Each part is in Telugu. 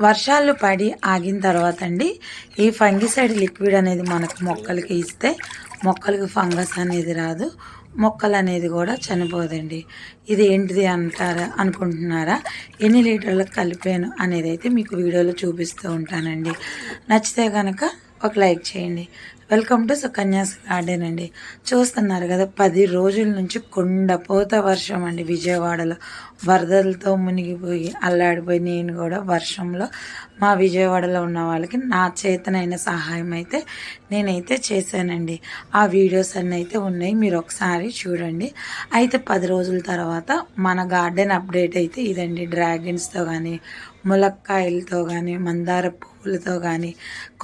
వర్షాలు పడి ఆగిన తర్వాత అండి ఈ ఫంగిసైడ్ లిక్విడ్ అనేది మనకు మొక్కలకి ఇస్తే మొక్కలకి ఫంగస్ అనేది రాదు మొక్కలు అనేది కూడా చనిపోదండి. ఇది ఏంటిది అంటారా అనుకుంటున్నారా? ఎన్ని లీటర్లకు కలిపాను అనేది అయితే మీకు వీడియోలో చూపిస్తూ ఉంటానండి. నచ్చితే కనుక ఒక లైక్ చేయండి. వెల్కమ్ టు సుకన్యాస్ గార్డెన్ అండి. చూస్తున్నారు కదా పది రోజుల నుంచి కుండపోత వర్షం అండి విజయవాడలో. వరదలతో మునిగిపోయి అల్లాడిపోయి నేను కూడా వర్షంలో మా విజయవాడలో ఉన్న వాళ్ళకి నా చేతనైన సహాయం అయితే నేనైతే చేశానండి. ఆ వీడియోస్ అన్నీ అయితే ఉన్నాయి మీరు ఒకసారి చూడండి. అయితే పది రోజుల తర్వాత మన గార్డెన్ అప్డేట్ అయితే ఇదండి. డ్రాగన్స్తో కానీ ములక్కాయలతో కానీ మందార పువ్వులతో కానీ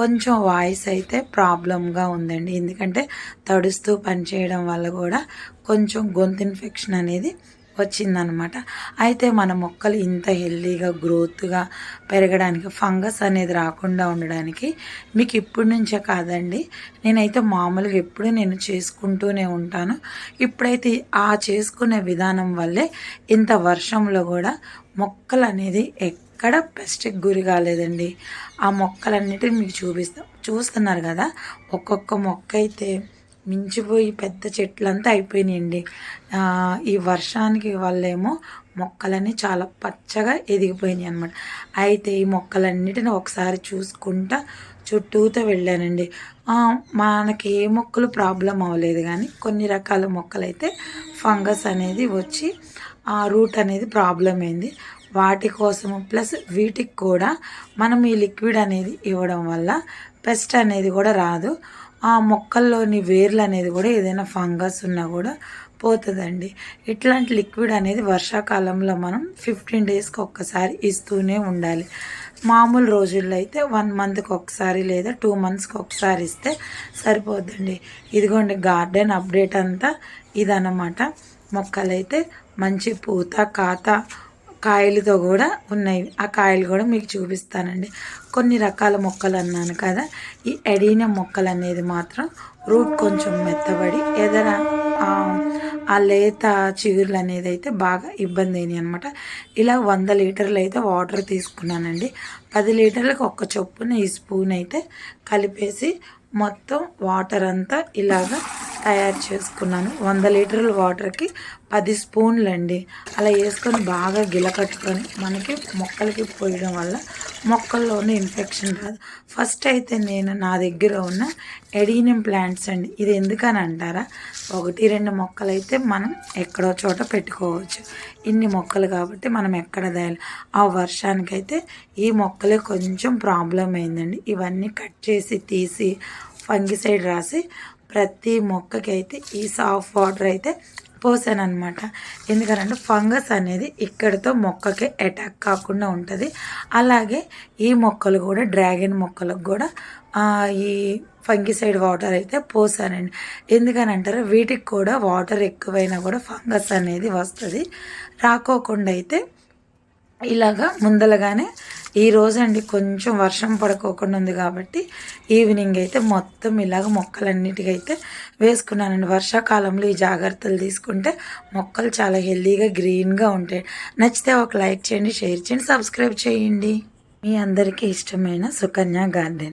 కొంచెం వాయిస్ అయితే ప్రాబ్లంగా ఉందండి. ఎందుకంటే తడుస్తూ పనిచేయడం వల్ల కూడా కొంచెం గొంతు ఇన్ఫెక్షన్ అనేది వచ్చిందనమాట. అయితే మన మొక్కలు ఇంత హెల్దీగా గ్రోత్గా పెరగడానికి ఫంగస్ అనేది రాకుండా ఉండడానికి మీకు ఇప్పటి నుంచే కాదండి. నేనైతే మామూలుగా ఎప్పుడు నేను చేసుకుంటూనే ఉంటాను. ఇప్పుడైతే ఆ చేసుకునే విధానం వల్లే ఇంత వర్షంలో కూడా మొక్కలు అనేది ఎక్కడ పెస్ట్కి గురి కాలేదండి. ఆ మొక్కలన్నిటిని మీకు చూపిస్తాం చూస్తున్నారు కదా? ఒక్కొక్క మొక్క అయితే మించిపోయి పెద్ద చెట్లంతా అయిపోయినాయండి. ఈ వర్షానికి వల్లేమో మొక్కలన్నీ చాలా పచ్చగా ఎదిగిపోయినాయి అనమాట అయితే ఈ మొక్కలన్నిటిని ఒకసారి చూసుకుంటా చుట్టూతో వెళ్ళానండి. మనకి ఏ మొక్కలు ప్రాబ్లం అవ్వలేదు కానీ కొన్ని రకాల మొక్కలైతే ఫంగస్ అనేది వచ్చి ఆ రూట్ అనేది ప్రాబ్లం అయింది. వాటి కోసము ప్లస్ వీటికి కూడా మనం ఈ లిక్విడ్ అనేది ఇవ్వడం వల్ల పెస్ట్ అనేది కూడా రాదు. ఆ మొక్కల్లోని వేర్లు అనేది కూడా ఏదైనా ఫంగస్ ఉన్నా కూడా పోతుందండి. ఇట్లాంటి లిక్విడ్ అనేది వర్షాకాలంలో మనం ఫిఫ్టీన్ డేస్కి ఒక్కసారి ఇస్తూనే ఉండాలి. మామూలు రోజుల్లో అయితే వన్ మంత్కి ఒకసారి లేదా టూ మంత్స్కి ఒకసారి ఇస్తే సరిపోద్దండి. ఇదిగోండి గార్డెన్ అప్డేట్ అంతా ఇదన్నమాట. మొక్కలైతే మంచి పూత కాత కాయలతో కూడా ఉన్నాయి. ఆ కాయలు కూడా మీకు చూపిస్తానండి. కొన్ని రకాల మొక్కలు అన్నాను కదా ఈ ఎడీన మొక్కలు అనేది మాత్రం రూట్ కొంచెం మెత్తబడి ఎదర ఆ లేత చిగురులు అనేది అయితే బాగా ఇబ్బంది అయినాయి అనమాట ఇలా వంద లీటర్లు అయితే వాటర్ తీసుకున్నానండి. పది లీటర్లకు ఒక్క చొప్పున ఈ స్పూన్ అయితే కలిపేసి మొత్తం వాటర్ అంతా ఇలాగా తయారు చేసుకున్నాను. వంద లీటర్ల వాటర్కి పది స్పూన్లు అండి అలా వేసుకొని బాగా గిలకట్టుకొని మనకి మొక్కలకి పోయడం వల్ల మొక్కల్లోనే ఇన్ఫెక్షన్ రాదు. ఫస్ట్ అయితే నేను నా దగ్గర ఉన్న ఎడీనియం ప్లాంట్స్ అండి. ఇది ఎందుకని అంటారా? ఒకటి రెండు మొక్కలు అయితే మనం ఎక్కడో చోట పెట్టుకోవచ్చు. ఇన్ని మొక్కలు కాబట్టి మనం ఎక్కడ దాయాలి? ఆ వర్షానికైతే ఈ మొక్కలే కొంచెం ప్రాబ్లం అయిందండి. ఇవన్నీ కట్ చేసి తీసి ఫంగిసైడ్ రాసి ప్రతి మొక్కకి అయితే ఈ సాఫ్ట్ వాటర్ అయితే పోసాను అనమాట ఎందుకంటే ఫంగస్ అనేది ఇక్కడితో మొక్కకి అటాక్ కాకుండా ఉంటుంది. అలాగే ఈ మొక్కలు కూడా డ్రాగన్ మొక్కలకు కూడా ఈ ఫంగిసైడ్ వాటర్ అయితే పోసానండి. ఎందుకని అంటారు వీటికి కూడా వాటర్ ఎక్కువైనా కూడా ఫంగస్ అనేది వస్తుంది. రాకోకుండా అయితే ఇలాగా ముందలగానే ఈ రోజు అండి కొంచెం వర్షం పడుకోకుండా ఉంది కాబట్టి ఈవినింగ్ అయితే మొత్తం ఇలాగ మొక్కలన్నిటికైతే వేసుకున్నానండి. వర్షాకాలంలో ఈ జాగ్రత్తలు తీసుకుంటే మొక్కలు చాలా హెల్దీగా గ్రీన్గా ఉంటాయి. నచ్చితే ఒక లైక్ చేయండి షేర్ చేయండి సబ్స్క్రైబ్ చేయండి. మీ అందరికీ ఇష్టమైన సుకన్య గార్డెన్.